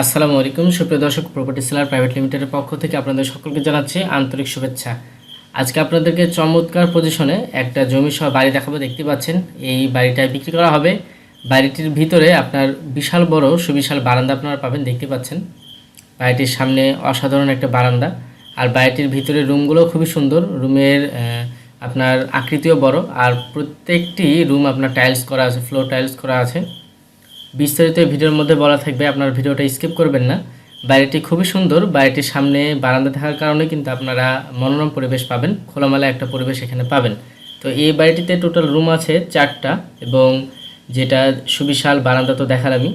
আসসালামু আলাইকুম। সুপ্রিয় দর্শক প্রপার্টি সেলার প্রাইভেট লিমিটেডের পক্ষ থেকে আপনাদের সকলকে জানাচ্ছি আন্তরিক শুভেচ্ছা। আজকে আপনাদেরকে চমৎকার পজিশনে একটা জমি সহ বাড়ি দেখাবো, দেখতে পাচ্ছেন। এই বাড়িটা বিক্রি করা হবে। বাড়িটির ভিতরে আপনার বিশাল বড়, সুবিশাল বারান্দা আপনারা পাবেন, দেখতে পাচ্ছেন। বাড়িটির সামনে অসাধারণ একটা বারান্দা। আর বাড়িটির ভিতরে রুমগুলো খুবই সুন্দর। রুমের আপনার আকৃতিও বড়। আর প্রত্যেকটি রুম আপনার টাইলস করা আছে ফ্লোর টাইলস করা আছে। বিস্তারিত ভিডিওর মধ্যে বলা থাকবে, আপনার ভিডিওটা স্কিপ করবেন না। বাড়িটি খুবই সুন্দর, বাড়িটির সামনে বারান্দা থাকার কারণে কিন্তু আপনারা মনোরম পরিবেশ পাবেন, খোলামেলা একটা পরিবেশ এখানে পাবেন। তো এই বাড়িটিতে টোটাল রুম আছে চারটা এবং যেটা সুবিশাল বারান্দা তো দেখার আমি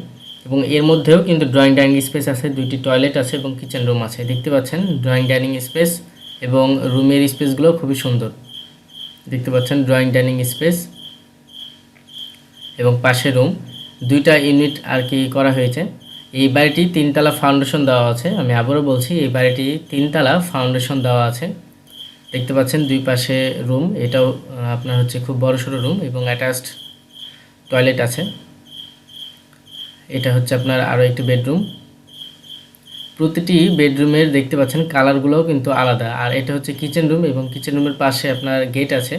এবং এর মধ্যেও কিন্তু ড্রয়িং ডাইনিং স্পেস আছে, দুইটি টয়লেট আছে এবং কিচেন রুম আছে। দেখতে পাচ্ছেন ড্রয়িং ডাইনিং স্পেস এবং রুমের স্পেসগুলো খুবই সুন্দর। দেখতে পাচ্ছেন ড্রয়িং ডাইনিং স্পেস এবং পাশে রুম দুইটা ইউনিট আর কি করা হয়েছে। এই বাড়িটি তিনতলা ফাউন্ডেশন দেওয়া আছে। আমি আবারও বলছি, এই বাড়িটি তিনতলা ফাউন্ডেশন দেওয়া আছে। দেখতে পাচ্ছেন দুই পাশে রুম। এটাও আপনার হচ্ছে খুব বড় সড়ো রুম এবং অ্যাটাচড টয়লেট আছে। এটা হচ্ছে আপনার আরও একটি বেডরুম। প্রতিটি বেডরুমের দেখতে পাচ্ছেন কালারগুলোও কিন্তু আলাদা। আর এটা হচ্ছে কিচেন রুম এবং কিচেন রুমের পাশে আপনার গেট আছে।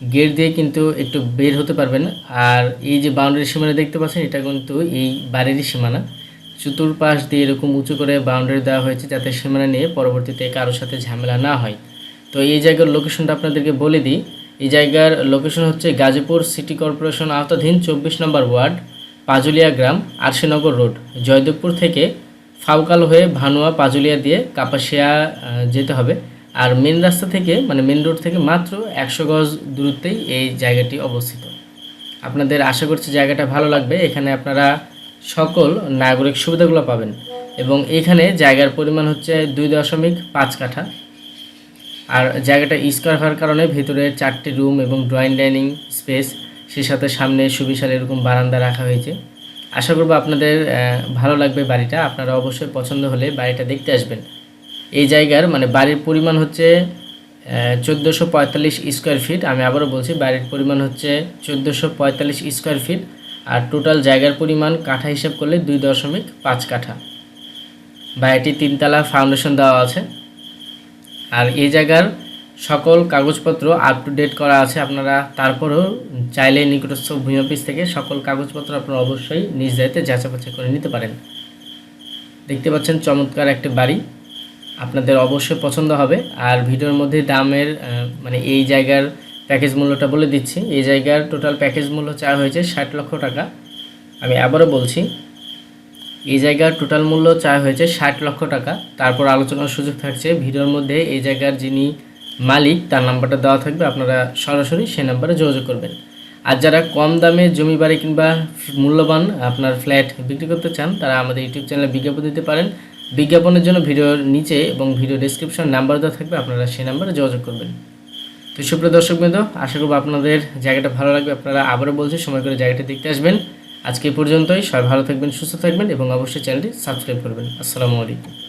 গেট দিয়ে কিন্তু একটু বের হতে পারবেন আর এই যে বাউন্ডারি সীমানা দেখতে পাচ্ছেন, এটা কিন্তু এই বাড়িরই সীমানা। চতুর্পাশ দিয়ে এরকম উঁচু করে বাউন্ডারি দেওয়া হয়েছে যাতে সীমানা নিয়ে পরবর্তীতে কারোর সাথে ঝামেলা না হয়। তো এই জায়গার লোকেশনটা আপনাদেরকে বলে দিই। এই জায়গার লোকেশন হচ্ছে গাজীপুর সিটি কর্পোরেশন আওতাধীন চব্বিশ নম্বর ওয়ার্ড, পাজুলিয়া গ্রাম আরশিনগর রোড। জয়দেবপুর থেকে ফাউকাল হয়ে ভানুয়া, পাজুলিয়া দিয়ে কাপাসিয়া যেতে হবে। আর মেন রাস্তা থেকে মানে মেন রোড থেকে মাত্র একশো গজ দূরত্বেই এই জায়গাটি অবস্থিত। আপনাদের আশা করছি জায়গাটা ভালো লাগবে। এখানে আপনারা সকল নাগরিক সুবিধাগুলো পাবেন এবং এখানে জায়গার পরিমাণ হচ্ছে দুই দশমিক পাঁচ কাঠা। আর জায়গাটা স্কোয়ার হওয়ার কারণে ভেতরে চারটি রুম এবং ড্রয়িং ডাইনিং স্পেস সেই সাথে সামনে সুবিশাল এরকম বারান্দা রাখা হয়েছে। আশা করব আপনাদের ভালো লাগবে বাড়িটা। আপনারা অবশ্যই পছন্দ হলে বাড়িটা দেখতে আসবেন। এই জায়গার মানে বাড়ির পরিমাণ হচ্ছে চোদ্দোশো পঁয়তাল্লিশ স্কোয়ার ফিট আমি আবারও বলছি, বাড়ির পরিমাণ হচ্ছে চোদ্দোশো পঁয়তাল্লিশ স্কোয়ার ফিট আর টোটাল জায়গার পরিমাণ কাঠা হিসাব করলে দুই দশমিক পাঁচ কাঠা। বাড়িটি তিনতলা ফাউন্ডেশন দেওয়া আছে। আর এই জায়গার সকল কাগজপত্র আপ টু ডেট করা আছে আপনারা। তারপরেও চাইলে নিকটস্থ ভূমি অফিস থেকে সকল কাগজপত্র আপনারা অবশ্যই নিজ দায়িত্বে যাচাই বাছাই করে নিতে পারেন। দেখতে পাচ্ছেন চমৎকার একটি বাড়ি। আপনাদের অবশ্যই পছন্দ হবে। আর ভিডিওর মধ্যে দামের মানে এই জায়গার প্যাকেজ মূল্যটা বলে দিচ্ছি। এই জায়গার টোটাল প্যাকেজ মূল্য চাওয়া হয়েছে ষাট লক্ষ টাকা। আমি আবারও বলছি, এই জায়গার টোটাল মূল্য চাওয়া হয়েছে ষাট লক্ষ টাকা। তারপর আলোচনার সুযোগ থাকছে, ভিডিওর মধ্যে এই জায়গার যিনি মালিক, তার নাম্বারটা দেওয়া থাকবে। আপনারা সরাসরি সেই নাম্বারে যোগাযোগ করবেন। আর যারা কম দামে জমি বাড়ি কিংবা মূল্যবান আপনার ফ্ল্যাট বিক্রি করতে চান, তারা আমাদের ইউটিউব চ্যানেলে বিজ্ঞাপন দিতে পারেন। বিজ্ঞাপনের জন্য ভিডিওর নিচে এবং ভিডিও ডিসক্রিপশন নাম্বার দেওয়া থাকবে, আপনারা সেই নাম্বারে যোগাযোগ করবেন। তো সুপ্রিয় দর্শক দর্শকবৃন্দ আশা করব আপনাদের জায়গাটা ভালো লাগবে। আপনারা আবারও বলছি, সময় করে জায়গাটা দেখতে আসবেন। আজকে পর্যন্তই। সবাই ভালো থাকবেন, সুস্থ থাকবেন এবং অবশ্যই চ্যানেলটি সাবস্ক্রাইব করবেন। আসসালামু আলাইকুম।